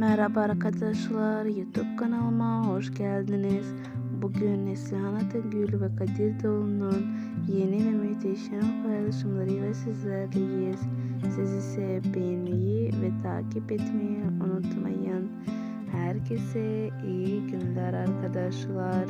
Merhaba arkadaşlar, YouTube kanalıma hoş geldiniz. Bugün Neslihan Atagül ve Kadir Doğulu'nun yeni ve muhteşem paylaşımlarıyla sizlerleyiz. Siz ise beğenmeyi ve takip etmeyi unutmayın. Herkese iyi günler arkadaşlar.